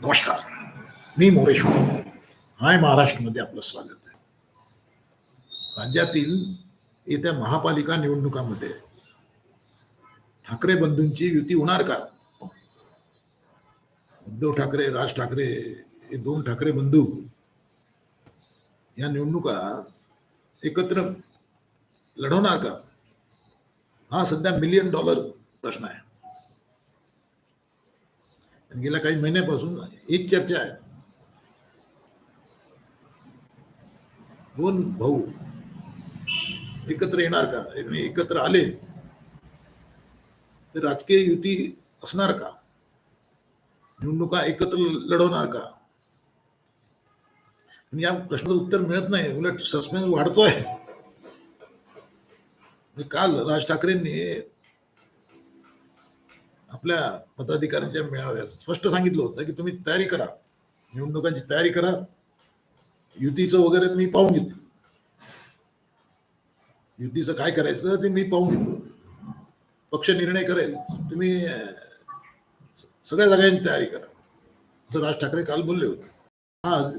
नमस्कार मी मोरेश्वर हाय महाराष्ट्रमध्ये आपलं स्वागत आहे. राज्यातील येत्या महापालिका निवडणुकामध्ये ठाकरे बंधूंची युती होणार का? उद्धव ठाकरे राज ठाकरे हे दोन ठाकरे बंधू या निवडणुका एकत्र लढवणार का? हा सध्या मिलियन डॉलर प्रश्न आहे. गेल्या काही महिन्यापासून हीच चर्चा आहे. दोन भाऊ एकत्र येणार का? एकत्र आले तर राजकीय युती असणार का? निवडणुका एकत्र लढवणार का? आणि या प्रश्नाचं उत्तर मिळत नाही उलट सस्पेन्स वाढतोय. काल राज ठाकरेंनी आपल्या पदाधिकाऱ्यांच्या मेळाव्यात स्पष्ट सांगितलं होतं की तुम्ही तयारी करा. निवडणुकांची तयारी करा. युतीचं वगैरे मी पाहून घेते. युतीचं काय करायचं ते मी पाहून घेतो. पक्ष निर्णय करेल. तुम्ही सगळ्या जागांची तयारी करा. असं राज ठाकरे काल बोलले होते. आज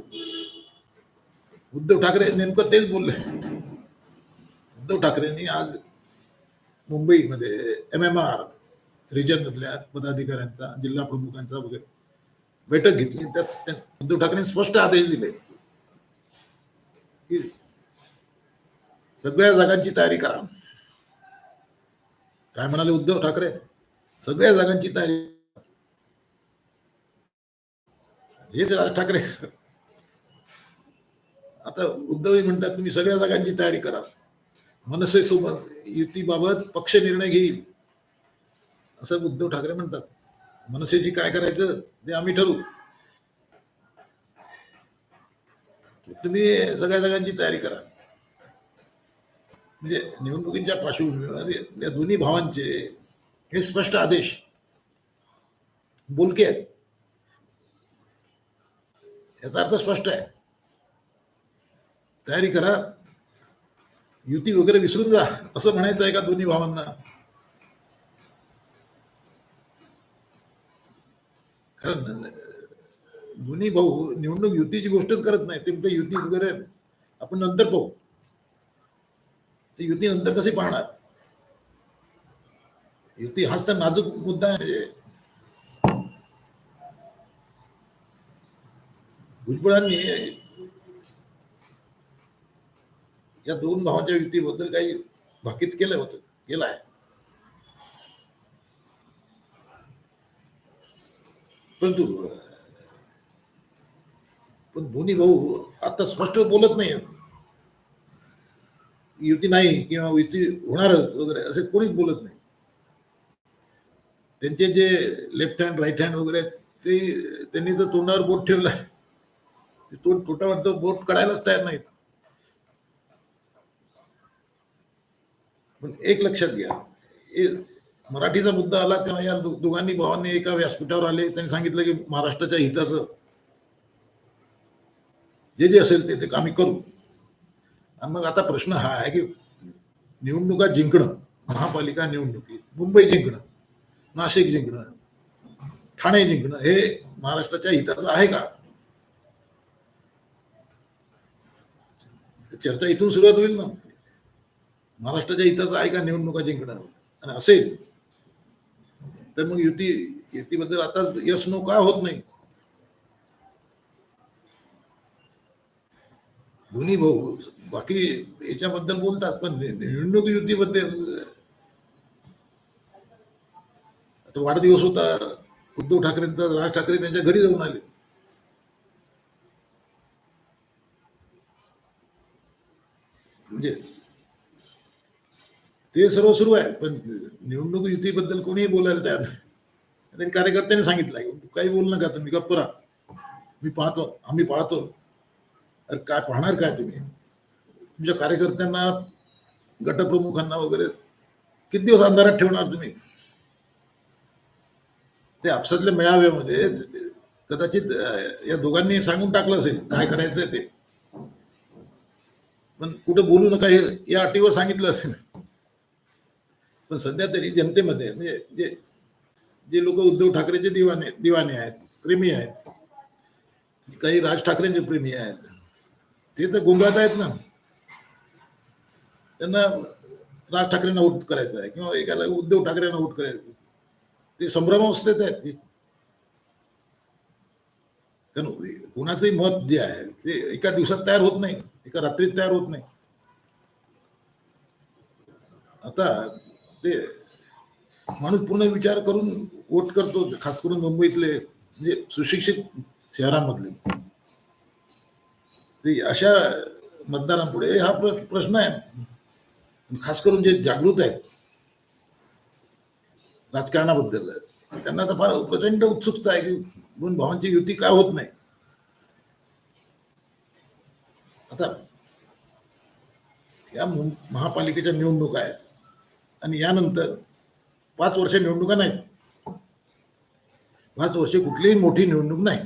उद्धव ठाकरे नेमकं तेच बोलले. उद्धव ठाकरेंनी आज मुंबईमध्ये एम एम आर रिजनमधल्या पदाधिकाऱ्यांचा जिल्हा प्रमुखांचा वगैरे बैठक घेतली. त्यात उद्धव ठाकरेंनी स्पष्ट आदेश दिले. की सगळ्या जागांची तयारी करा. काय म्हणाले उद्धव ठाकरे? सगळ्या जागांची तयारी हेच राज ठाकरे. आता उद्धवही म्हणतात तुम्ही सगळ्या जागांची तयारी करा. मनसेसोबत युतीबाबत पक्ष निर्णय घेईल. असं उद्धव ठाकरे म्हणतात मनसेची काय करायचं ते आम्ही ठरवू. तुम्ही सगळ्या जागांची तयारी करा. म्हणजे निवडणुकीच्या पार्श्वभूमीवर या दोन्ही भावांचे हे स्पष्ट आदेश बोलके आहेत. याचा अर्थ स्पष्ट आहे. तयारी करा युती वगैरे विसरून जा असं म्हणायचं आहे का दोन्ही भावांना? कारण दोन्ही भाऊ निवडणूक युतीची गोष्टच करत नाही. ते म्हणते युती वगैरे आपण नंतर पाहू. ते युती नंतर कसे पाहणार? युती हाच तर नाजूक मुद्दा आहे. भुजबळांनी या दोन भावांच्या युतीबद्दल काही भाकीत केलं होतं केलं आहे. परंतु पण दोन्ही भाऊ आता स्पष्ट बोलत नाही युती नाही किंवा युती होणारच वगैरे असे कोणीच बोलत नाही. त्यांचे जे लेफ्ट हँड राईट हँड वगैरे आहेत, ते त्यांनी तर तोंडावर बोट ठेवलं आहे. ते तोंड तोटावरचं बोट काढायलाच तयार नाहीत. पण एक लक्षात घ्या मराठीचा मुद्दा आला तेव्हा या दोघांनी भावांनी एका व्यासपीठावर आले. त्यांनी सांगितलं की महाराष्ट्राच्या हिताचं जे जे असेल ते ते आम्ही करू. आणि मग आता प्रश्न हा आहे की निवडणुका जिंकणं महापालिका निवडणुकीत मुंबई जिंकणं नाशिक जिंकणं ठाणे जिंकणं हे महाराष्ट्राच्या हिताचं आहे का? चर्चा इथून सुरुवात होईल ना. महाराष्ट्राच्या हिताचं आहे का निवडणुका जिंकणं? आणि असेल तर मग युती युतीबद्दल आताच यश नो का होत नाही? दोन्ही भाऊ बाकी याच्याबद्दल बोलतात पण निवडणूक युतीबद्दल आता वाढदिवस होता उद्धव ठाकरेंचा राज ठाकरे त्यांच्या घरी जाऊन आले. म्हणजे ते सर्व सुरू आहे पण निवडणूक युतीबद्दल कोणीही बोलायला तयार नाही. कार्यकर्त्यांनी सांगितलं काही बोलू नका तुम्ही गप्प राहा. मी पाहतो आम्ही पाहतो. अरे काय पाहणार काय तुम्ही? तुमच्या कार्यकर्त्यांना गटप्रमुखांना वगैरे किती दिवस अंधारात ठेवणार तुम्ही? ते आपसातल्या मेळाव्यामध्ये कदाचित या दोघांनी सांगून टाकलं असेल काय करायचंय ते. पण कुठं बोलू नका हे या अटीवर सांगितलं असेल. पण सध्या तरी जनतेमध्ये म्हणजे जे जे लोक उद्धव ठाकरेचे दिवाने दिवाने आहेत प्रेमी आहेत काही राज ठाकरेंचे प्रेमी आहेत ते तर गोंगात आहेत ना. त्यांना राज ठाकरेंना आऊट करायचं आहे किंवा एकाला उद्धव ठाकरेंना आऊट करायचं ते संभ्रमावस्थेत आहेत. कारण कोणाचंही मत जे आहे ते एका दिवसात तयार होत नाही एका रात्रीत तयार होत नाही. आता ते माणूस पूर्ण विचार करून वोट करतो खास करून मुंबईतले म्हणजे सुशिक्षित शहरांमधले. ते अशा मतदारांपुढे हा प्र- प्रश्न आहे. खास करून जे जागृत आहेत. राजकारणाबद्दल. त्यांना तर फार प्रचंड उत्सुकता आहे की दोन भावांची युती का होत नाही? आता या महापालिकेच्या निवडणुका आहेत. आणि यानंतर पाच वर्ष निवडणुका नाहीत. पाच वर्षे कुठलीही मोठी निवडणूक नाही.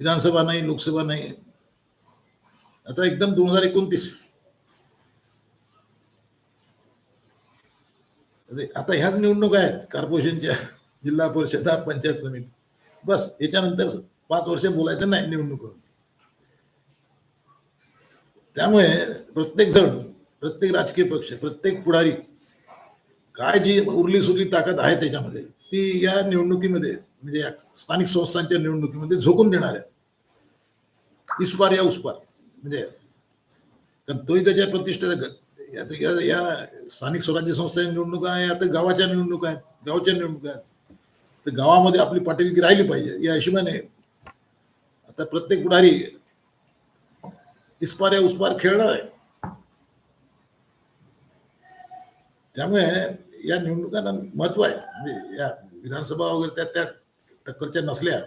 विधानसभा नाही लोकसभा नाही. आता एकदम दोन हजार एकोणतीस. आता ह्याच निवडणुका आहेत कॉर्पोरेशनच्या जिल्हा परिषदा पंचायत समिती. बस याच्यानंतर पाच वर्ष बोलायचं नाही निवडणूक त्यामुळे प्रत्येक जण प्रत्येक राजकीय पक्ष प्रत्येक पुढारी काय जी उरली सुरली ताकद आहे त्याच्यामध्ये ती या निवडणुकीमध्ये म्हणजे या स्थानिक संस्थांच्या निवडणुकीमध्ये झोकून देणार आहे इस्पार या उस्पार. म्हणजे कारण तोही त्याच्या प्रतिष्ठा या- या स्थानिक स्वराज्य संस्थांच्या निवडणुका आहे आता गावाच्या निवडणुका आहेत गावच्या निवडणुका आहेत. तर गावामध्ये आपली पाटीलकी राहिली पाहिजे या हिशोबाने आता प्रत्येक पुढारी इस्पार या उस्पार खेळणार आहे. त्यामुळे या निवडणुकांना महत्त्व आहे. म्हणजे या विधानसभा वगैरे त्या त्या टक्करच्या नसल्या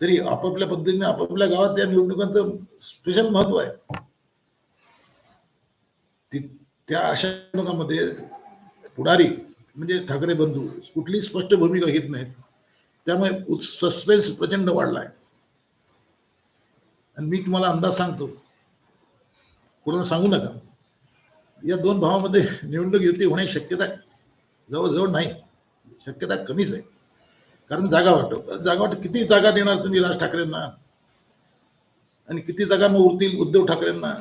तरी आपापल्या पद्धतीने आपापल्या गावात या निवडणुकांचं स्पेशल महत्त्व आहे. ती- त्या अशा निवडणुकांमध्ये पुढारी म्हणजे ठाकरे बंधू कुठली स्पष्ट भूमिका घेत नाहीत. त्यामुळे सस्पेन्स प्रचंड वाढला आहे आणि मी तुम्हाला अंदाज सांगतो. कोणाला सांगू नका. या दोन भावामध्ये निवडणूक युती होण्याची शक्यता जवळजवळ नाही. शक्यता कमीच आहे. कारण जागा वाटप जागा वाटप किती जागा देणार तुम्ही राज ठाकरेंना? आणि किती जागा मग उरतील उद्धव ठाकरेंना?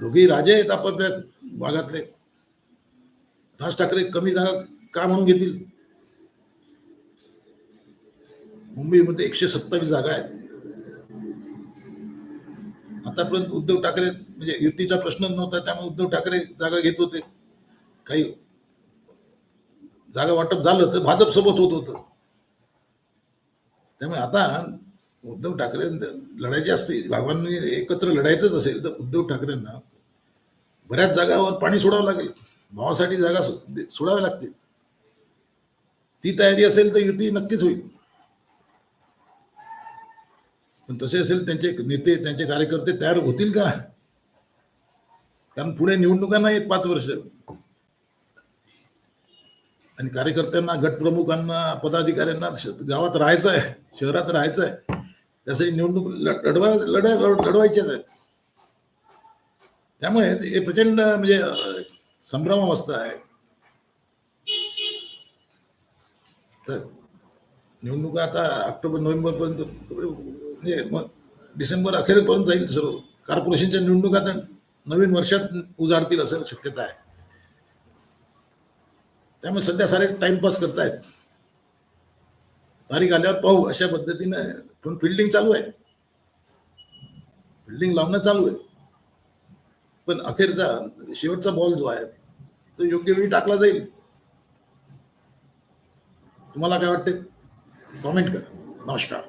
दोघे राजे आहेत आपापल्या भागातले. राज ठाकरे कमी जागा का म्हणून घेतील? मुंबईमध्ये एकशे सत्तावीस जागा आहेत. आतापर्यंत उद्धव ठाकरे म्हणजे युतीचा प्रश्न नव्हता त्यामुळे उद्धव ठाकरे जागा घेत होते. काही जागा वाटप झालं तर भाजप सोबत होत होतं. त्यामुळे आता उद्धव ठाकरे लढायची असते भावांनी एकत्र लढायचंच असेल तर उद्धव ठाकरेंना बऱ्याच जागावर पाणी सोडावं लागेल. भावासाठी जागा सोडावी सोडाव्या लागतील. ती तयारी असेल तर युती नक्कीच होईल. पण तसे असेल त्यांचे नेते त्यांचे कार्यकर्ते तयार होतील का? कारण पुढे निवडणुका नाही आहेत पाच वर्ष. आणि कार्यकर्त्यांना गटप्रमुखांना पदाधिकाऱ्यांना श- गावात राहायचं आहे शहरात राहायचं आहे. त्यासाठी निवडणूक लढवा लढाय लढवायच्याच आहेत. त्यामुळे हे प्रचंड म्हणजे संभ्रमावस्था आहे. तर निवडणुका आता ऑक्टोबर नोव्हेंबर पर्यंत म्हणजे मग डिसेंबर अखेरपर्यंत जाईल सर्व. कॉर्पोरेशनच्या निवडणुका तर नवीन वर्षात उजाडतील असं शक्यता आहे. त्यामुळे सध्या सारे टाइमपास करतायत. तारीख आल्यावर पाहू अशा पद्धतीने पण फिल्डिंग चालू आहे. फिल्डिंग लावणं चालू आहे. पण अखेरचा शेवटचा बॉल जो आहे तो योग्य वेळी टाकला जाईल. तुम्हाला काय वाटते कॉमेंट करा. नमस्कार.